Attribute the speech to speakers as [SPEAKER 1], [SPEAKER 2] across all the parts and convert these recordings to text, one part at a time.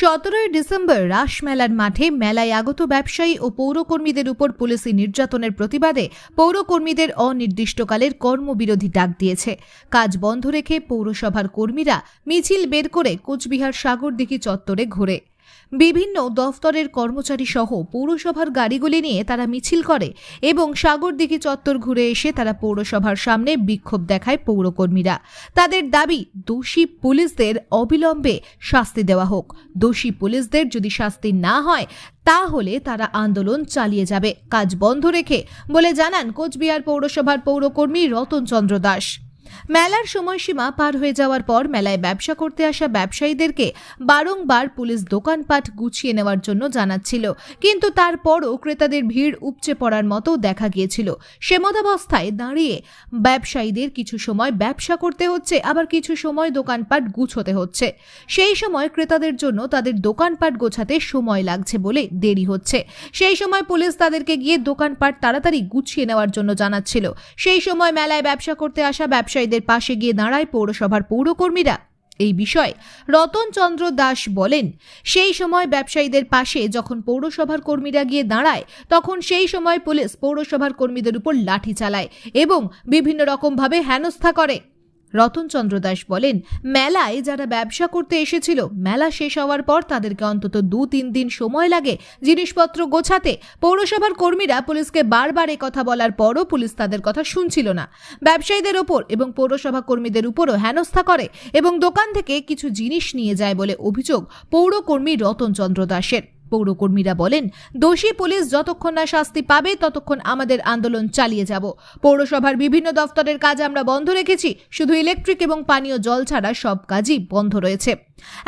[SPEAKER 1] সতেরোই ডিসেম্বর রাসমেলার মাঠে মেলায় আগত ব্যবসায়ী ও পৌরকর্মীদের উপর পুলিশি নির্যাতনের প্রতিবাদে পৌরকর্মীদের অনির্দিষ্টকালের কর্মবিরোধী ডাক দিয়েছে। কাজ বন্ধ রেখে পৌরসভার কর্মীরা মিছিল বের করে কোচবিহার সাগর সাগরদিঘি চত্বরে ঘোরে। বিভিন্ন দফতরের কর্মচারী সহ পৌরসভার গাড়িগুলি নিয়ে তারা মিছিল করে এবং সাগরদিঘি চত্বর ঘুরে এসে তারা পৌরসভার সামনে বিক্ষোভ দেখায় পৌরকর্মীরা। তাদের দাবি, দোষী পুলিশদের অবিলম্বে শাস্তি দেওয়া হোক। দোষী পুলিশদের যদি শাস্তি না হয়, তাহলে তারা আন্দোলন চালিয়ে যাবে। কাজ বন্ধ রেখে বলে জানান কোচবিহার পৌরসভার পৌরকর্মী রতন চন্দ্র দাস। মেলার সময়সীমা পার হয়ে যাওয়ার পর মেলায় ব্যবসা করতে আসা ব্যবসায়ীদেরকে বারংবার পুলিশ দোকানপাট গুছিয়ে নেওয়ার জন্য জানাচ্ছিল। কিন্তু তারপরও ক্রেতাদের ভিড় উপচে পড়ার মতো দেখা গিয়েছিল। সেমতাবস্থায় দাঁড়িয়ে ব্যবসায়ীদের কিছু সময় ব্যবসা করতে হচ্ছে, আবার কিছু সময় দোকানপাট গুছোতে হচ্ছে। সেই সময় ক্রেতাদের জন্য তাদের দোকানপাট গোছাতে সময় লাগছে বলে দেরি হচ্ছে। সেই সময় পুলিশ তাদেরকে গিয়ে দোকানপাট তাড়াতাড়ি গুছিয়ে নেওয়ার জন্য জানাচ্ছিল। সেই সময় মেলায় ব্যবসা করতে আসা ব্যবসায়ীদের পাশে গিয়ে দাঁড়ায় পৌরসভার পৌরকর্মীরা। এই বিষয়ে রতন চন্দ্র দাস বলেন, সেই সময় ব্যবসায়ীদের পাশে যখন পৌরসভার কর্মীরা গিয়ে দাঁড়ায়, তখন সেই সময় পুলিশ পৌরসভার কর্মীদের উপর লাঠি চালায় এবং বিভিন্ন রকমভাবে হেনস্থা করে। রতনচন্দ্র দাস বলেন, মেলায় যারা ব্যবসা করতে এসেছিল, মেলা শেষ হওয়ার পর তাদেরকে অন্তত দু তিন দিন সময় লাগে জিনিসপত্র গোছাতে। পৌরসভার কর্মীরা পুলিশকে বারবার কথা বলার পরও পুলিশ তাদের কথা শুনছিল না। ব্যবসায়ীদের ওপর এবং পৌরসভা কর্মীদের উপরও হেনস্থা করে এবং দোকান থেকে কিছু জিনিস নিয়ে যায় বলে অভিযোগ পৌরকর্মী রতনচন্দ্র দাসের। পৌরকর্মীরা বলেন, দোষী পুলিশ যতক্ষণ না শাস্তি পাবে, ততক্ষণ আমাদের আন্দোলন চালিয়ে যাব। পৌরসভার বিভিন্ন দফতরের কাজ আমরা বন্ধ রেখেছি, শুধু ইলেকট্রিক এবং পানীয় জল ছাড়া সব কাজই বন্ধ রয়েছে।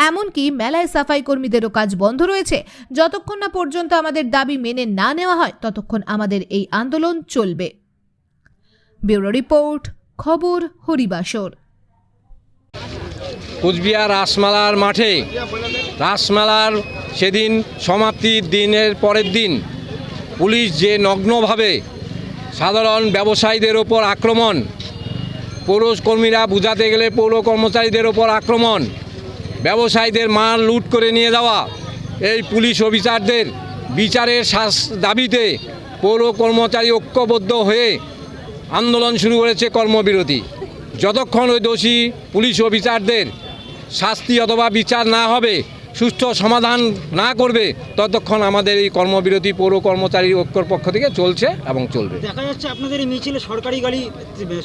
[SPEAKER 1] এমনকি মেলায় সাফাই কর্মীদেরও কাজ বন্ধ রয়েছে। যতক্ষণ না পর্যন্ত আমাদের দাবি মেনে না নেওয়া হয়, ততক্ষণ আমাদের এই আন্দোলন চলবে। ব্যুরো রিপোর্ট, খবর হরিবাসর।
[SPEAKER 2] কুচবিহার রাসমালার মাঠে, রাসমেলার সেদিন সমাপ্তির দিনের পরের দিন পুলিশ যে নগ্নভাবে সাধারণ ব্যবসায়ীদের ওপর আক্রমণ পৌর কর্মীরা বুঝাতে গেলে পৌর কর্মচারীদের ওপর আক্রমণ, ব্যবসায়ীদের মাল লুট করে নিয়ে যাওয়া, এই পুলিশ অফিসারদের বিচারের শাস দাবিতে পৌর কর্মচারী ঐক্যবদ্ধ হয়ে আন্দোলন শুরু করেছে কর্মবিরতি। যতক্ষণ ওই দোষী পুলিশ অফিসারদের শাস্তি অথবা বিচার না হবে সুষ্ঠু সমাধান না করবে ততক্ষণ আমাদের এই কর্মবিরতি পৌর কর্মচারী ঐক্যর পক্ষ থেকে চলছে এবং চলবে।
[SPEAKER 3] দেখা যাচ্ছে আপনাদের এই মিছিলে সরকারি গাড়ি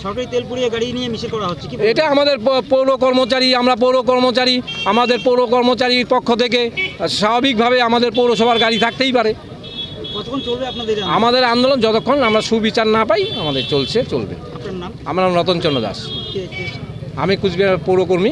[SPEAKER 3] সরকারি তেল পুড়িয়ে গাড়ি নিয়ে মিছিল করা হচ্ছে
[SPEAKER 2] এটা আমাদের পৌর কর্মচারী আমরা পৌর কর্মচারী আমাদের পৌর কর্মচারীর পক্ষ থেকে স্বাভাবিকভাবে আমাদের পৌরসভার গাড়ি থাকতেই পারে। আমাদের আন্দোলন যতক্ষণ আমরা সুবিচার না পাই আমাদের চলছে চলবে।
[SPEAKER 3] আপনার নাম?
[SPEAKER 2] আমার নাম রতনচন্দ্র দাস। আমি Cooch Behar পৌরকর্মী।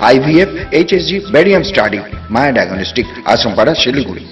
[SPEAKER 4] IVF HSG barium study Maya diagnostic Ashrampara Siliguri